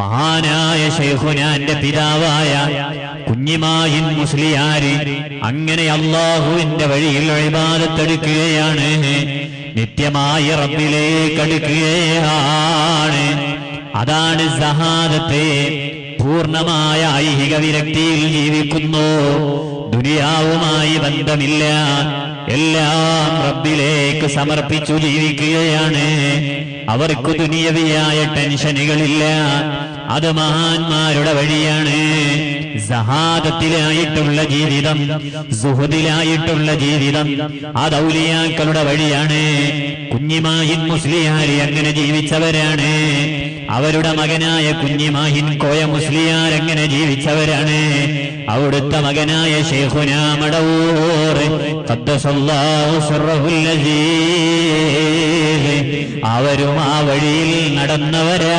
മഹാനായ ഷെയ്ഖുനാന്റെ പിതാവായ കുഞ്ഞിമായിൻ മുസ്ലിയാര് അങ്ങനെ അള്ളാഹുവിന്റെ വഴിയിൽ വഴിപാദത്തെടുക്കുകയാണ് നിത്യമായ റബ്ബിലേക്ക് അടുക്കുകയാണ്. അതാണ് സഹാദത്തെ പൂർണമായ ഐഹിക വിരക്തിയിൽ ജീവിക്കുന്നു. ദുനിയാവുമായി ബന്ധമില്ല. എല്ലാം റബ്ബിലേക്ക് സമർപ്പിച്ചു ജീവിക്കുകയാണ്. അവർക്ക് ദുനിയവിയായ ടെൻഷനുകളില്ല. അത് മഹാന്മാരുടെ വഴിയാണ്. സഹാദത്തിലായിട്ടുള്ള ജീവിതം സുഹൃദിലായിട്ടുള്ള ജീവിതം ആ ഔലിയാക്കളുടെ വഴിയാണ്. കുഞ്ഞിമാഹിൻ മുസ്ലിയാരി അങ്ങനെ ജീവിച്ചവരാണ്. അവരുടെ മകനായ കുഞ്ഞിമാഹിൻ കോയ മുസ്ലിയാർ അങ്ങനെ ജീവിച്ചവരാണ്. അവിടുത്തെ മകനായ ഷേഖുന അസീസ്. അവരും ആ വഴിയിൽ നടന്നവരാ